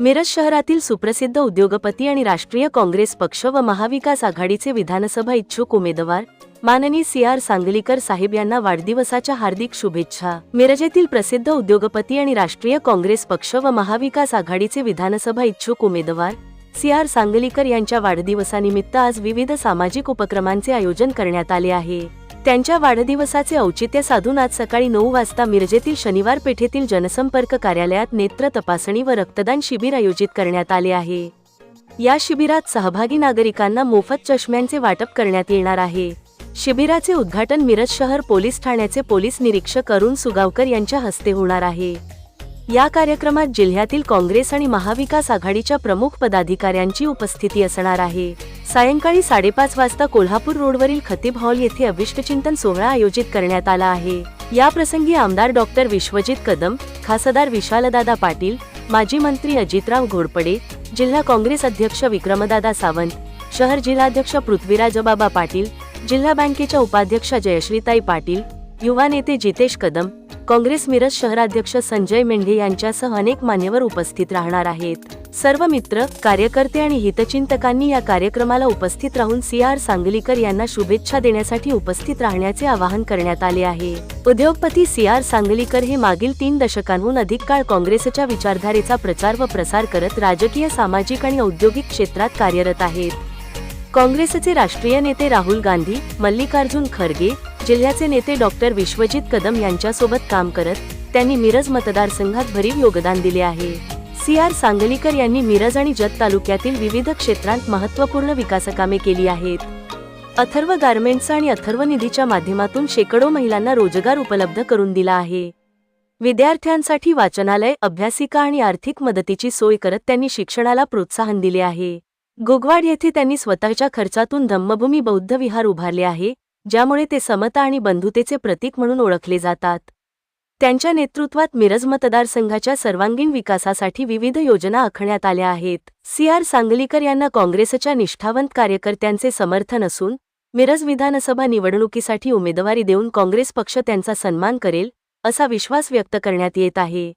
मिरज शहरातील सुप्रसिद्ध उद्योगपती आणि राष्ट्रीय काँग्रेस पक्ष व महाविकास आघाडीचे विधानसभा इच्छुक उमेदवार माननीय सी आर सांगलीकर साहेब यांना वाढदिवसाच्या हार्दिक शुभेच्छा. मिरज येथील प्रसिद्ध उद्योगपती आणि राष्ट्रीय काँग्रेस पक्ष व महाविकास आघाडीचे विधानसभा इच्छुक उमेदवार सी आर सांगलीकर यांच्या वाढदिवसानिमित्त आज विविध सामाजिक उपक्रमांचे आयोजन करण्यात आले आहे. त्यांच्या वाढदिवसाचे औचित्य साधून आज सकाळी नऊ वाजता मिरजेतील शनिवार पेठेतील जनसंपर्क कार्यालयात नेत्र तपासणी व रक्तदान शिबिर आयोजित करण्यात आले आहे. या शिबिरात सहभागी नागरिकांना मोफत चष्म्यांचे वाटप करण्यात येणार आहे. शिबिराचे उद्घाटन मिरज शहर पोलीस ठाण्याचे पोलीस निरीक्षक अरुण सुगावकर यांच्या हस्ते होणार आहे. या कार्यक्रमात जिल्ह्यातील काँग्रेस आणि महाविकास आघाडीच्या प्रमुख पदाधिकाऱ्यांची उपस्थिती असणार आहे. सायंकाळी साडेपाच वाजता कोल्हापूर रोडवरील खतीब हॉल येथे अभिष्टचिंतन सोहळा आयोजित करण्यात आला आहे. या प्रसंगी आमदार डॉक्टर विश्वजित कदम खासदार विशालदादा पाटील माजी मंत्री अजितराव घोडपडे जिल्हा काँग्रेस अध्यक्ष विक्रमदादा सावंत शहर जिल्हाध्यक्ष पृथ्वीराजबाबा पाटील जिल्हा बँकेच्या उपाध्यक्षा जयश्रीताई पाटील युवा नेते जितेश कदम काँग्रेस मिरज शहराध्यक्ष संजय मेंढे यांच्यासह अनेक मान्यवर उपस्थित राहणार आहेत. सर्व मित्र कार्यकर्ते आणि हितचिंतकांनी या कार्यक्रमाला उपस्थित राहून सी आर सांगलीकर यांना शुभेच्छा देण्यासाठी उपस्थित राहण्याचे आवाहन करण्यात आले आहे. उद्योगपती सी आर सांगलीकर हे मागील तीन दशकांहून अधिक काळ काँग्रेसच्या विचारधारेचा प्रचार व प्रसार करत राजकीय सामाजिक आणि औद्योगिक क्षेत्रात कार्यरत आहेत. काँग्रेसचे राष्ट्रीय नेते राहुल गांधी मल्लिकार्जुन खरगे जिल्ह्याचे नेते डॉक्टर विश्वजित कदम यांच्यासोबत काम करत त्यांनी मिरज मतदारसंघात भरीव योगदान दिले आहे. सी. आर. सांगलीकर यांनी मिरज आणि जत तालुक्यातील विविध क्षेत्रांत महत्त्वपूर्ण विकासकामे केली आहेत. अथर्व गारमेंट्स आणि अथर्व निधीच्या माध्यमातून शेकडो महिलांना रोजगार उपलब्ध करून दिला आहे. विद्यार्थ्यांसाठी वाचनालय अभ्यासिका आणि आर्थिक मदतीची सोय करत त्यांनी शिक्षणाला प्रोत्साहन दिले आहे. गोगवाड येथे त्यांनी स्वतःच्या खर्चातून धम्मभूमी बौद्ध विहार उभारले आहे. ज्यामुळे ते समता आणि बंधुतेचे प्रतीक म्हणून ओळखले जातात. त्यांच्या नेतृत्वात मिरज मतदारसंघाच्या सर्वांगीण विकासासाठी विविध योजना आखण्यात आल्या आहेत. सी आर सांगलीकर यांना काँग्रेसच्या निष्ठावंत कार्यकर्त्यांचे समर्थन असून मिरज विधानसभा निवडणुकीसाठी उमेदवारी देऊन काँग्रेस पक्ष त्यांचा सन्मान करेल असा विश्वास व्यक्त करण्यात येत आहे.